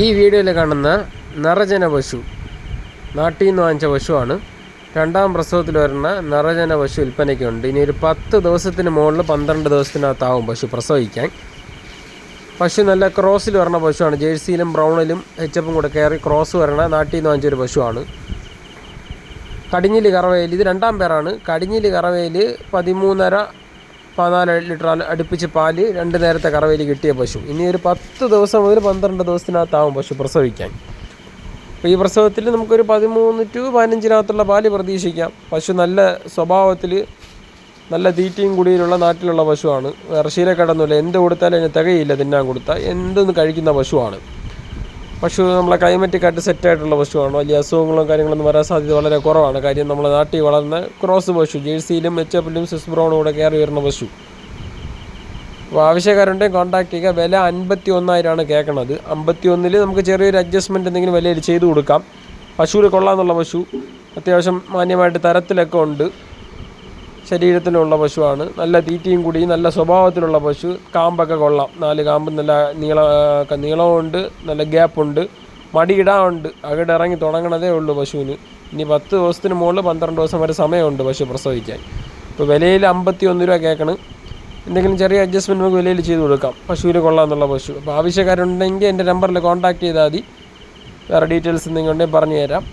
ഈ വീഡിയോയിൽ കാണുന്ന നിറജന പശു നാട്ടിൽ നിന്ന് വാങ്ങിച്ച പശുവാണ്. രണ്ടാം പ്രസവത്തിൽ വരുന്ന നിറജന പശു വിൽപ്പനയ്ക്കുണ്ട്. ഇനി ഒരു പത്ത് ദിവസത്തിന് മുകളിൽ പന്ത്രണ്ട് ദിവസത്തിനകത്താവും പശു പ്രസവിക്കാൻ. പശു നല്ല ക്രോസിൽ വരണ പശുവാണ്. ജേഴ്സിയിലും ബ്രൗണിലും എച്ചപ്പും കൂടെ കയറി ക്രോസ് വരണ നാട്ടിൽ നിന്ന് വാങ്ങിച്ചൊരു പശുവാണ്. കടിഞ്ഞിൽ കറവയിൽ ഇത് രണ്ടാം പേരാണ്. കടിഞ്ഞിൽ കറവയിൽ പതിമൂന്നര പതിനാല് ലിറ്റർ അടുപ്പിച്ച് പാൽ രണ്ട് നേരത്തെ കറവയിൽ കിട്ടിയ പശു. ഇനി ഒരു പത്ത് ദിവസം മുതൽ പന്ത്രണ്ട് ദിവസത്തിനകത്താവും പശു പ്രസവിക്കാൻ. അപ്പോൾ ഈ പ്രസവത്തിൽ നമുക്കൊരു പതിമൂന്ന് ടു പതിനഞ്ചിനകത്തുള്ള പാൽ പ്രതീക്ഷിക്കാം. പശു നല്ല സ്വഭാവത്തിൽ നല്ല തീറ്റയും കുടിയിലുള്ള നാട്ടിലുള്ള പശുവാണ്. ഇറച്ചിയിലെ കിടന്നില്ല എന്ത് കൊടുത്താലും അതിന് തികയില്ല തിന്നാൻ കൊടുത്താൽ. എന്തൊന്ന് കഴിക്കുന്ന പശുവാണ്. പശു നമ്മളെ ക്ലൈമറ്റിക്കായിട്ട് സെറ്റായിട്ടുള്ള പശുവാണ്? വലിയ അസുഖങ്ങളും കാര്യങ്ങളൊന്നും വരാൻ സാധ്യത വളരെ കുറവാണ്. കാര്യം നമ്മളെ നാട്ടിൽ വളർന്ന ക്രോസ് പശു ജേഴ്സിയിലും മെച്ചപ്പിലും സ്വിസ് ബ്രൗണും കൂടെ കയറി വരുന്ന പശു. അപ്പോൾ ആവശ്യക്കാരുണ്ടെങ്കിൽ കോൺടാക്ട് ചെയ്യുക. വില അൻപത്തി ഒന്നായിരമാണ് കേൾക്കണത്. അമ്പത്തി ഒന്നിൽ നമുക്ക് ചെറിയൊരു അഡ്ജസ്റ്റ്മെന്റ് എന്തെങ്കിലും വിലയിൽ ചെയ്തു കൊടുക്കാം. പശുവിൽ കൊള്ളാമെന്നുള്ള പശു അത്യാവശ്യം മാന്യമായിട്ട് തരത്തിലൊക്കെ ഉണ്ട്. ശരീരത്തിലുള്ള പശുവാണ്. നല്ല തീറ്റയും കൂടി നല്ല സ്വഭാവത്തിലുള്ള പശു. കാമ്പൊക്കെ കൊള്ളാം. നാല് കാമ്പ് നല്ല നീള നീളമുണ്ട് നല്ല ഗ്യാപ്പുണ്ട്. മടിയിടാറുണ്ട് അകിടെ ഇറങ്ങി തുടങ്ങണതേ ഉള്ളൂ പശുവിന്. ഇനി പത്ത് ദിവസത്തിന് മുകളിൽ പന്ത്രണ്ട് ദിവസം വരെ സമയമുണ്ട് പശു പ്രസവിക്കാൻ. ഇപ്പോൾ വിലയിൽ അമ്പത്തി ഒന്ന് രൂപ കേൾക്കണം എന്തെങ്കിലും ചെറിയ അഡ്ജസ്റ്റ്മെന്റ് നമുക്ക് വിലയിൽ ചെയ്ത് കൊടുക്കാം. പശുവിന് കൊള്ളാമെന്നുള്ള പശു. അപ്പോൾ ആവശ്യക്കാരുണ്ടെങ്കിൽ എന്റെ നമ്പറിൽ കോൺടാക്ട് ചെയ്താൽ മതി. വേറെ ഡീറ്റെയിൽസ് എന്തെങ്കിലും ഉണ്ടെങ്കിൽ പറഞ്ഞു തരാം